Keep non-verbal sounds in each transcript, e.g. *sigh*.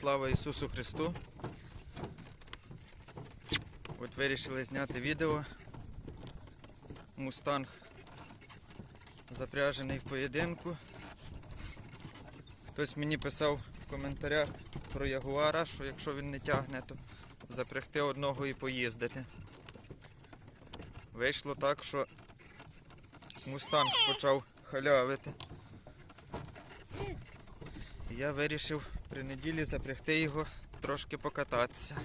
Слава Ісусу Христу! От вирішили зняти відео. Мустанг запряжений в поєдинку. Хтось мені писав в коментарях про Ягуара, що якщо він не тягне, то запрягти одного і поїздити. Вийшло так, що Мустанг почав халявити. Я вирішив при неділі запрягти його трошки покататися.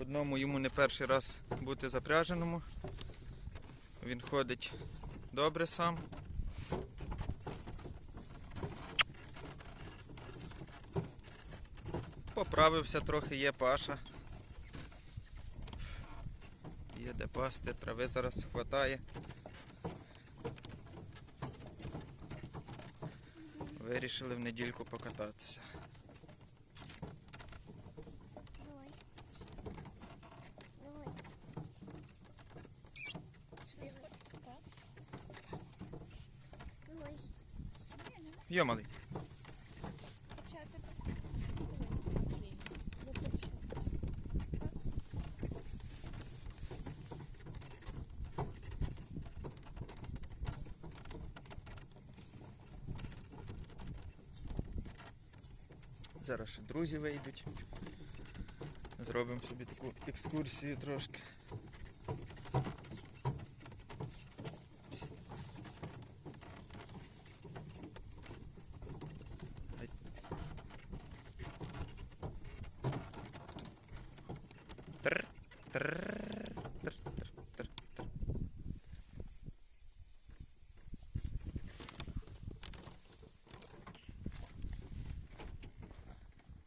Одному йому не перший раз бути запряженому. Він ходить добре сам. Поправився трохи, є паша. Є де пасти, трави зараз хватає. Вирішили в недільку покататися. Йо, малий. Зараз ще друзі вийдуть. Зробимо собі таку екскурсію трошки. Ай. Тр, тр, тр, тр, тр, тр.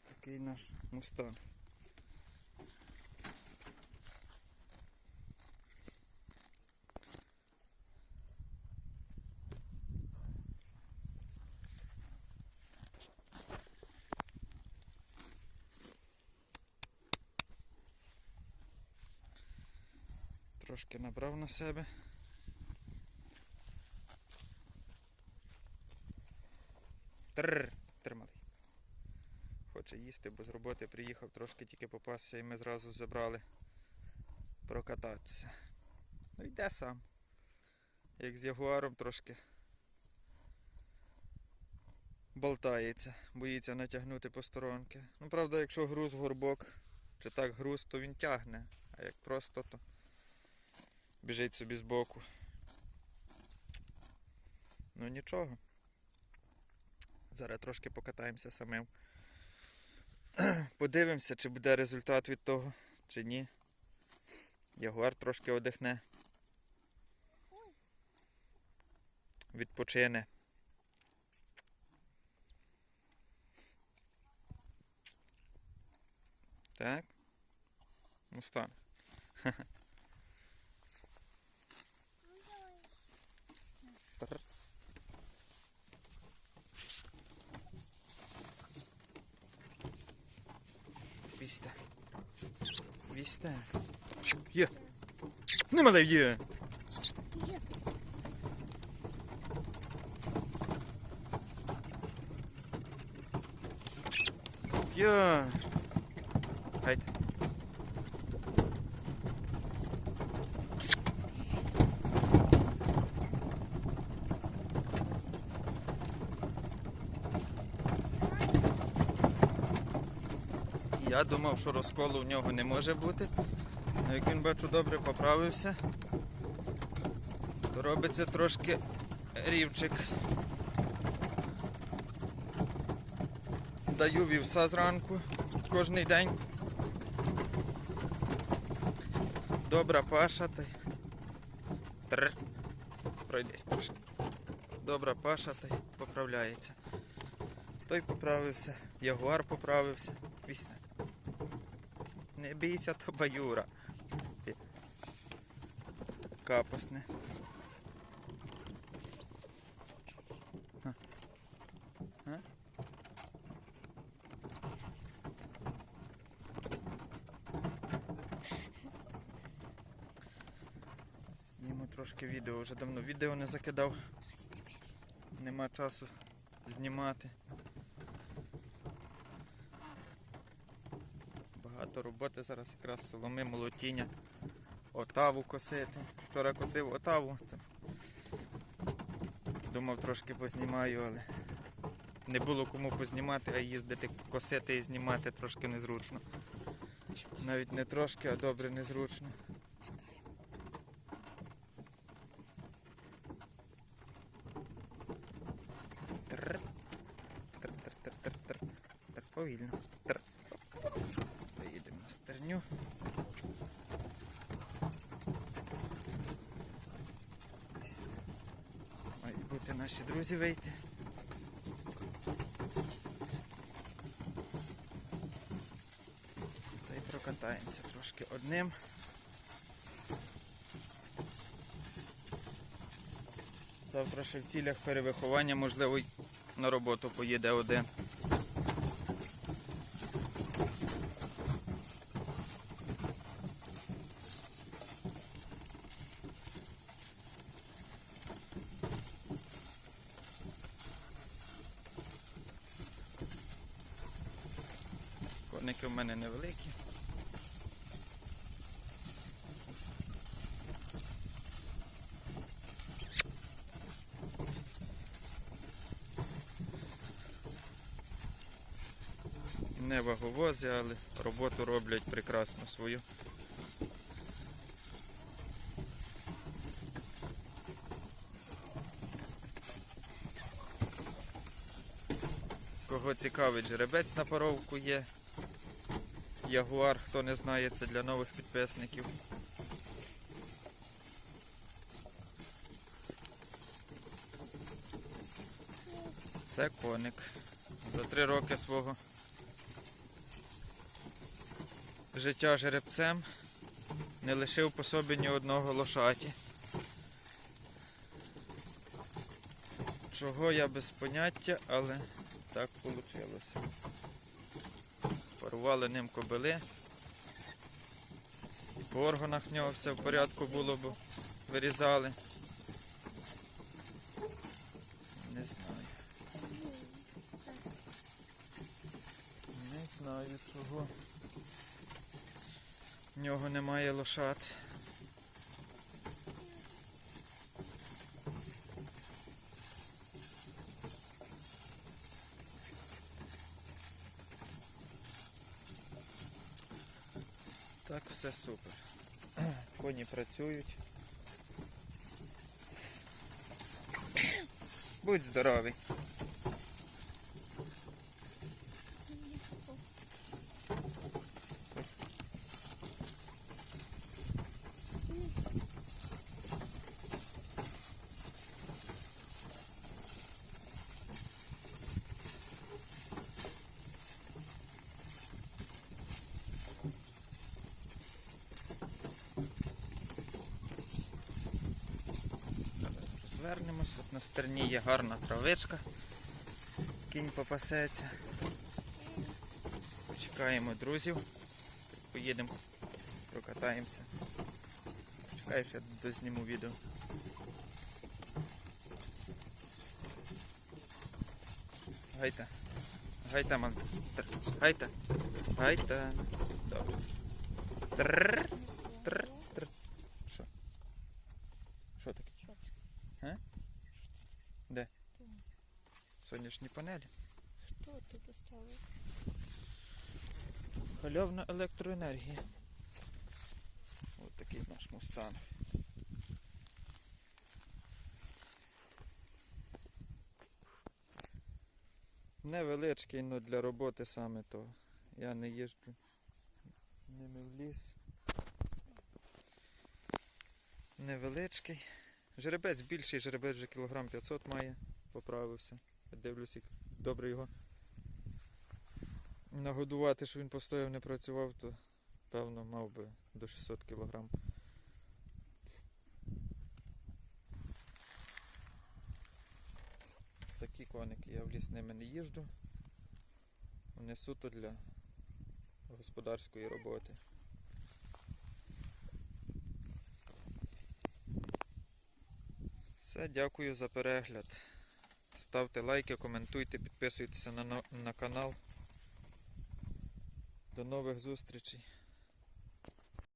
Такий мустанг. Трошки набрав на себе. Тррр, тримай. Хоче їсти, бо з роботи приїхав, трошки тільки попасся і ми зразу забрали прокататися. Ну йде сам. Як з ягуаром трошки болтається, боїться натягнути по сторонки. Ну, правда, якщо груз горбок, чи так груз, то він тягне, а як просто, то біжить собі збоку. Ну нічого. Зараз трошки покатаємося самим. *clears throat* Подивимося, чи буде результат від того, чи ні. Ягуар трошки одихне. Відпочине. Так. Ну, *laughs* Вісте. Вісте. Є. Не мале є. Є. Є. Я думав, що розколу в нього не може бути. А як він бачу добре поправився, то робиться трошки рівчик. Даю вівса зранку кожний день. Добра паша та. Тр. Пройдись трошки. Добра паша та поправляється. Той поправився, ягуар поправився. Вісне. Не бійся, то баюра. А. А? Зніму трошки відео, вже давно відео не закидав. Нема часу знімати. Багато роботи зараз якраз соломи, молотіння, отаву косити. Вчора косив отаву. Думав трошки познімаю, але не було кому познімати, а їздити косити і знімати трошки незручно. Навіть не трошки, а добре незручно. Тр, повільно. Тр. Поїдемо на стерню. Ось. Мають бути наші друзі вийти. Та й прокатаємося трошки одним. Завтра ще в цілях перевиховання, можливо, на роботу поїде один. Коники в мене невеликі. Не ваговози, але роботу роблять прекрасно свою. Кого цікавить жеребець на паровку є. Ягуар, хто не знає, це для нових підписників. Це коник. За три роки свого життя жеребцем не лишив по собі ні одного лошаті. Чого я без поняття, але так вийшло. Парували ним кобили. І по органах в нього все в порядку було, бо вирізали. Не знаю. Не знаю чого. В нього немає лошад. Так, все супер. Коні працюють. Будь здоровий. Зараз. От на стерні є гарна травичка. Кінь попасеться. Почекаємо друзів. Поїдемо, прокатаємося. Чекаєш, я дозніму відео. Гайта. Гайта, ман. Гайта. Гайта. Добре. Трррр. Трррр. Трррр. Що? Що таке? Що Е? Де? Сонячні панелі. Хто ти поставив? Хальовна електроенергія. Ось такий наш мустанг. Невеличкий, але для роботи саме то. Я не їжджу ними в ліс. Невеличкий. Жеребець більший, жеребець вже кілограм 500 має, поправився. Дивлюсь, як добре його нагодувати, щоб він постояв, не працював, то певно мав би до 600 кг. Такі коники я в ліс ними не їжджу. Вони суто для господарської роботи. Все, дякую за перегляд. Ставте лайки, коментуйте, підписуйтеся на, на канал. До нових зустрічей.